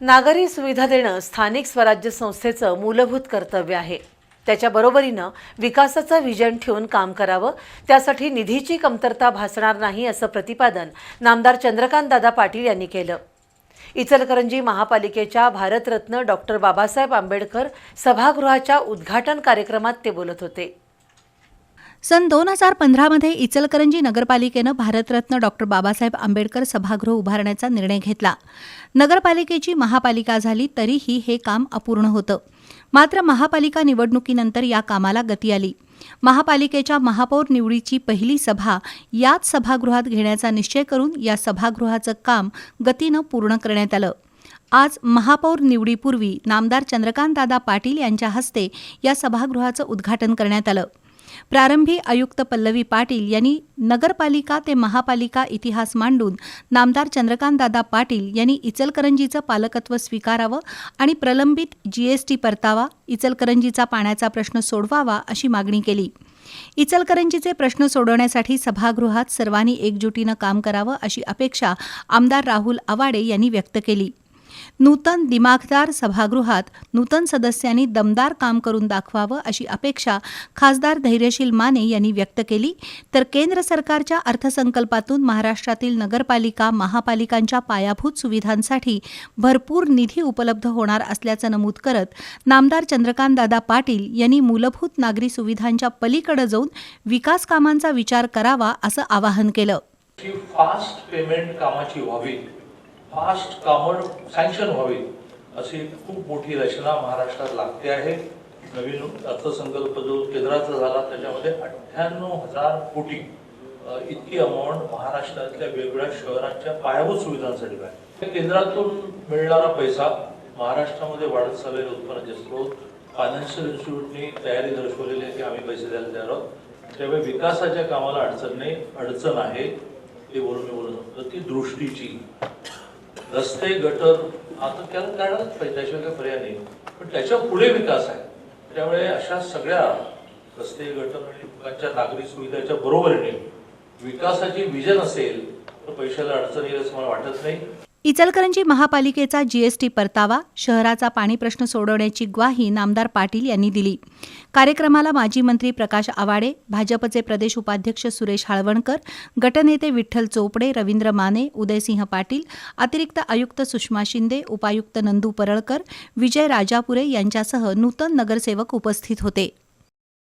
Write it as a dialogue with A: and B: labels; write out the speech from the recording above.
A: नागरी सुविधा देणं स्थानिक स्वराज्य संस्थेचं मूलभूत कर्तव्य आहे. त्याच्याबरोबरीनं विकासाचं व्हिजन ठेवून काम करावं त्यासाठी निधीची कमतरता भासणार नाही असं प्रतिपादन नामदार चंद्रकांतदादा पाटील यांनी केलं. इचलकरंजी महापालिकेच्या भारतरत्न डॉक्टर बाबासाहेब आंबेडकर सभागृहाच्या उद्घाटन कार्यक्रमात ते बोलत होते.
B: सन दोन हजार पंधरामध्ये इचलकरंजी नगरपालिकेनं भारतरत्न डॉक्टर बाबासाहेब आंबेडकर सभागृह उभारण्याचा निर्णय घेतला. नगरपालिकेची महापालिका झाली तरीही हे काम अपूर्ण होतं. मात्र महापालिका निवडणुकीनंतर या कामाला गती आली. महापालिकेच्या महापौर निवडीची पहिली सभा याच सभागृहात घेण्याचा निश्चय करून या सभागृहाचं काम गतीनं पूर्ण करण्यात आलं. आज महापौर निवडीपूर्वी नामदार चंद्रकांतदादा पाटील यांच्या हस्ते या सभागृहाचं उद्घाटन करण्यात आलं. प्रारंभी आयुक्त पल्लवी पाटील यांनी नगरपालिका ते महापालिका इतिहास मांडून नामदार चंद्रकांतदादा पाटील यांनी इचलकरंजीचं पालकत्व स्वीकारावं आणि प्रलंबित जीएसटी परतावा इचलकरंजीचा पाण्याचा प्रश्न सोडवावा अशी मागणी केली. इचलकरंजीचे प्रश्न सोडवण्यासाठी सभागृहात सर्वांनी एकजुटीनं काम करावं अशी अपेक्षा आमदार राहुल आवाडे यांनी व्यक्त केली. नूतन दिमाखदार सभागृहात नूतन सदस्यांनी दमदार काम करून दाखवावं अशी अपेक्षा खासदार धैर्यशील माने यांनी व्यक्त केली. तर केंद्र सरकारच्या अर्थसंकल्पातून महाराष्ट्रातील नगरपालिका महापालिकांच्या पायाभूत सुविधांसाठी भरपूर निधी उपलब्ध होणार असल्याचं नमूद करत नामदार चंद्रकांतदादा पाटील यांनी मूलभूत नागरी सुविधांच्या पलीकडे जाऊन विकास कामांचा विचार करावा असं आवाहन केलं.
C: की फास्ट पेमेंट कामाची व्हावी फास्ट कामं सँक्शन व्हावी अशी खूप मोठी रचना महाराष्ट्रात लागते आहे. नवीन अर्थसंकल्प जो केंद्राचा झाला त्याच्यामध्ये अठ्ठ्याण्णव हजार कोटी इतकी अमाऊंट महाराष्ट्रातल्या वेगवेगळ्या शहरांच्या पायाभूत सुविधांसाठी आहे केंद्रातून मिळणारा पैसा महाराष्ट्रामध्ये वाढत चाललेले उत्पन्नाचे स्रोत फायनान्शियल इन्स्टिट्यूटनी तयारी दर्शवलेली आहे की आम्ही पैसे द्यायला तयार आहोत. त्यामुळे विकासाच्या कामाला अडचण नाही अडचण आहे ते बोलून मी बोलत होतो. ती दृष्टीची रस्ते गटर आता त्याला काढायलाच पाहिजे त्याशिवाय काही पर्याय नाही. पण त्याच्या पुढे विकास आहे. त्यामुळे अशा सगळ्या रस्ते गटर आणि लोकांच्या नागरी सुविधाच्या बरोबरीने विकासाची विजन असेल तर पैशाला अडचण येईल असं मला वाटत नाही.
B: इचलकरंजी महापालिकेचा जीएसटी परतावा शहराचा पाणी प्रश्न सोडवण्याची ग्वाही नामदार पाटील यांनी दिली. कार्यक्रमाला माजी मंत्री प्रकाश आवाडे भाजपचे प्रदेश उपाध्यक्ष सुरेश हाळवणकर गटनेते विठ्ठल चोपडे रवींद्र माने उदयसिंह पाटील अतिरिक्त आयुक्त सुषमा शिंदे उपायुक्त नंदू परळकर विजय राजापुरे यांच्यासह नूतन नगरसेवक उपस्थित होते.